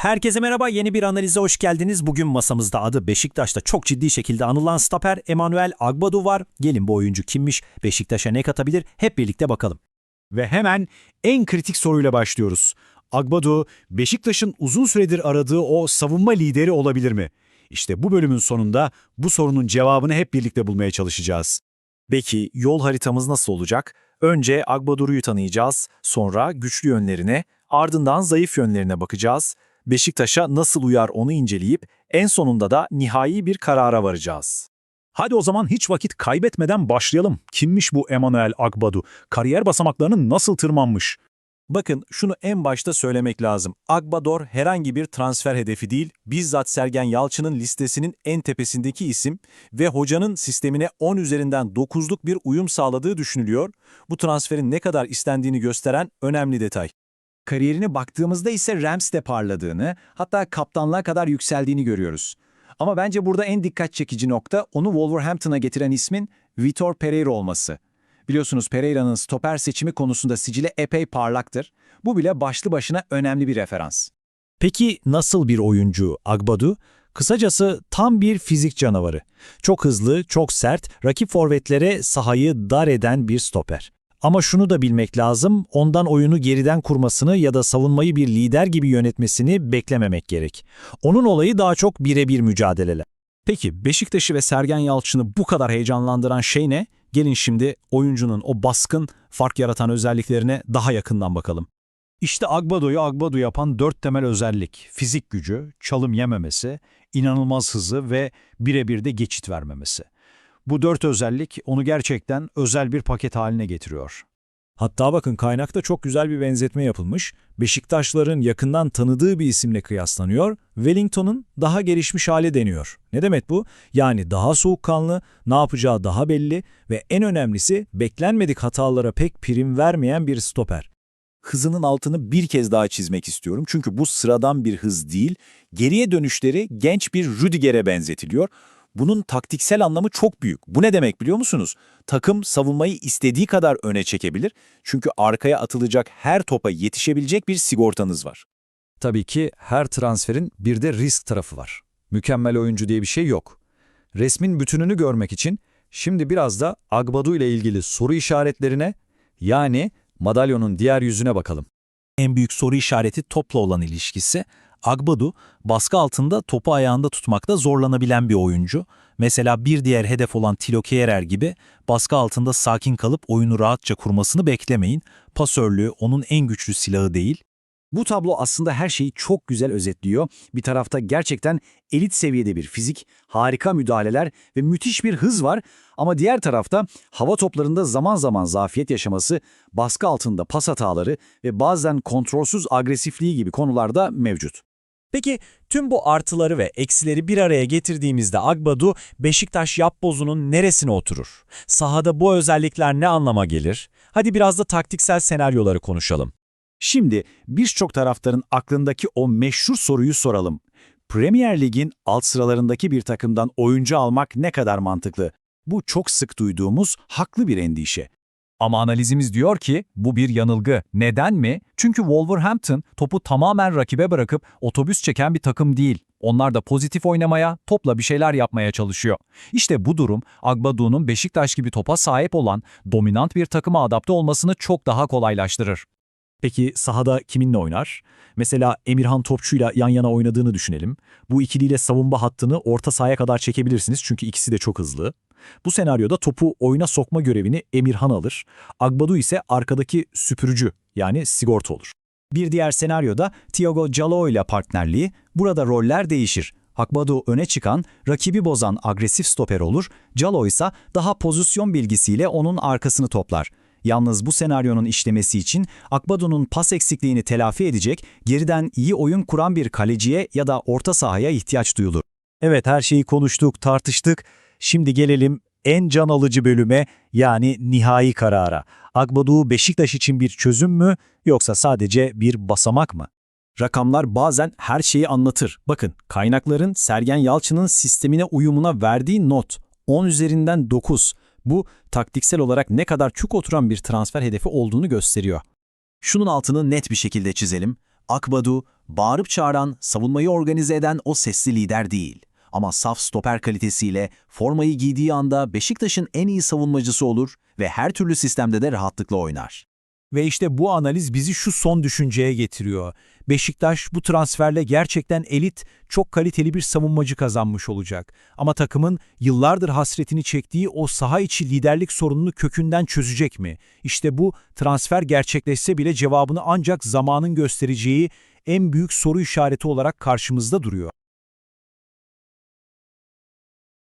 Herkese merhaba, yeni bir analize hoş geldiniz. Bugün masamızda adı Beşiktaş'ta çok ciddi şekilde anılan stoper Emanuel Agbadu var. Gelin bu oyuncu kimmiş, Beşiktaş'a ne katabilir hep birlikte bakalım. Ve hemen en kritik soruyla başlıyoruz. Agbadu, Beşiktaş'ın uzun süredir aradığı o savunma lideri olabilir mi? İşte bu bölümün sonunda bu sorunun cevabını hep birlikte bulmaya çalışacağız. Peki yol haritamız nasıl olacak? Önce Agbaduru'yu tanıyacağız, sonra güçlü yönlerine, ardından zayıf yönlerine bakacağız. Beşiktaş'a nasıl uyar onu inceleyip en sonunda da nihai bir karara varacağız. Hadi o zaman hiç vakit kaybetmeden başlayalım. Kimmiş bu Emanuel Agbadu? Kariyer basamaklarını nasıl tırmanmış? Bakın şunu en başta söylemek lazım. Agbador herhangi bir transfer hedefi değil, bizzat Sergen Yalçın'ın listesinin en tepesindeki isim ve hocanın sistemine 10 üzerinden 9'luk bir uyum sağladığı düşünülüyor. Bu transferin ne kadar istendiğini gösteren önemli detay. Kariyerine baktığımızda ise Rams'te parladığını, hatta kaptanlığa kadar yükseldiğini görüyoruz. Ama bence burada en dikkat çekici nokta onu Wolverhampton'a getiren ismin Vitor Pereira olması. Biliyorsunuz Pereira'nın stoper seçimi konusunda sicili epey parlaktır. Bu bile başlı başına önemli bir referans. Peki nasıl bir oyuncu Agbadu? Kısacası tam bir fizik canavarı. Çok hızlı, çok sert, rakip forvetlere sahayı dar eden bir stoper. Ama şunu da bilmek lazım, ondan oyunu geriden kurmasını ya da savunmayı bir lider gibi yönetmesini beklememek gerek. Onun olayı daha çok birebir mücadeleler. Peki Beşiktaş'ı ve Sergen Yalçın'ı bu kadar heyecanlandıran şey ne? Gelin şimdi oyuncunun o baskın, fark yaratan özelliklerine daha yakından bakalım. İşte Agbado'yu Agbado yapan dört temel özellik. Fizik gücü, çalım yememesi, inanılmaz hızı ve birebir de geçit vermemesi. Bu dört özellik onu gerçekten özel bir paket haline getiriyor. Hatta bakın kaynakta çok güzel bir benzetme yapılmış. Beşiktaşların yakından tanıdığı bir isimle kıyaslanıyor. Wellington'un daha gelişmiş hali deniyor. Ne demek bu? Yani daha soğukkanlı, ne yapacağı daha belli ve en önemlisi beklenmedik hatalara pek prim vermeyen bir stoper. Hızının altını bir kez daha çizmek istiyorum. Çünkü bu sıradan bir hız değil. Geriye dönüşleri genç bir Rüdiger'e benzetiliyor. Bunun taktiksel anlamı çok büyük. Bu ne demek biliyor musunuz? Takım savunmayı istediği kadar öne çekebilir. Çünkü arkaya atılacak her topa yetişebilecek bir sigortanız var. Tabii ki her transferin bir de risk tarafı var. Mükemmel oyuncu diye bir şey yok. Resmin bütününü görmek için şimdi biraz da Agbadu ile ilgili soru işaretlerine yani madalyonun diğer yüzüne bakalım. En büyük soru işareti topla olan ilişkisi. Agbadu, baskı altında topu ayağında tutmakta zorlanabilen bir oyuncu. Mesela bir diğer hedef olan Tilo Kehrer gibi baskı altında sakin kalıp oyunu rahatça kurmasını beklemeyin. Pasörlüğü onun en güçlü silahı değil. Bu tablo aslında her şeyi çok güzel özetliyor. Bir tarafta gerçekten elit seviyede bir fizik, harika müdahaleler ve müthiş bir hız var. Ama diğer tarafta hava toplarında zaman zaman zafiyet yaşaması, baskı altında pas hataları ve bazen kontrolsüz agresifliği gibi konularda mevcut. Peki tüm bu artıları ve eksileri bir araya getirdiğimizde Agbadu, Beşiktaş yapbozunun neresine oturur? Sahada bu özellikler ne anlama gelir? Hadi biraz da taktiksel senaryoları konuşalım. Şimdi birçok taraftarın aklındaki o meşhur soruyu soralım. Premier Lig'in alt sıralarındaki bir takımdan oyuncu almak ne kadar mantıklı? Bu çok sık duyduğumuz haklı bir endişe. Ama analizimiz diyor ki bu bir yanılgı. Neden mi? Çünkü Wolverhampton topu tamamen rakibe bırakıp otobüs çeken bir takım değil. Onlar da pozitif oynamaya, topla bir şeyler yapmaya çalışıyor. İşte bu durum Agbadu'nun Beşiktaş gibi topa sahip olan dominant bir takıma adapte olmasını çok daha kolaylaştırır. Peki sahada kiminle oynar? Mesela Emirhan Topçu'yla yan yana oynadığını düşünelim. Bu ikiliyle savunma hattını orta sahaya kadar çekebilirsiniz çünkü ikisi de çok hızlı. Bu senaryoda topu oyuna sokma görevini Emirhan alır. Agbadu ise arkadaki süpürücü yani sigorta olur. Bir diğer senaryoda Thiago Jalo ile partnerliği, burada roller değişir. Agbadu öne çıkan, rakibi bozan agresif stoper olur, Jalo ise daha pozisyon bilgisiyle onun arkasını toplar. Yalnız bu senaryonun işlemesi için Akbadu'nun pas eksikliğini telafi edecek, geriden iyi oyun kuran bir kaleciye ya da orta sahaya ihtiyaç duyulur. Evet her şeyi konuştuk, tartıştık. Şimdi gelelim en can alıcı bölüme yani nihai karara. Akbadu Beşiktaş için bir çözüm mü yoksa sadece bir basamak mı? Rakamlar bazen her şeyi anlatır. Bakın kaynakların Sergen Yalçın'ın sistemine uyumuna verdiği not 10 üzerinden 9. Bu taktiksel olarak ne kadar çuk oturan bir transfer hedefi olduğunu gösteriyor. Şunun altını net bir şekilde çizelim. Akbadu, bağırıp çağıran, savunmayı organize eden o sesli lider değil. Ama saf stoper kalitesiyle formayı giydiği anda Beşiktaş'ın en iyi savunmacısı olur ve her türlü sistemde de rahatlıkla oynar. Ve işte bu analiz bizi şu son düşünceye getiriyor. Beşiktaş bu transferle gerçekten elit, çok kaliteli bir savunmacı kazanmış olacak. Ama takımın yıllardır hasretini çektiği o saha içi liderlik sorununu kökünden çözecek mi? İşte bu transfer gerçekleşse bile cevabını ancak zamanın göstereceği en büyük soru işareti olarak karşımızda duruyor.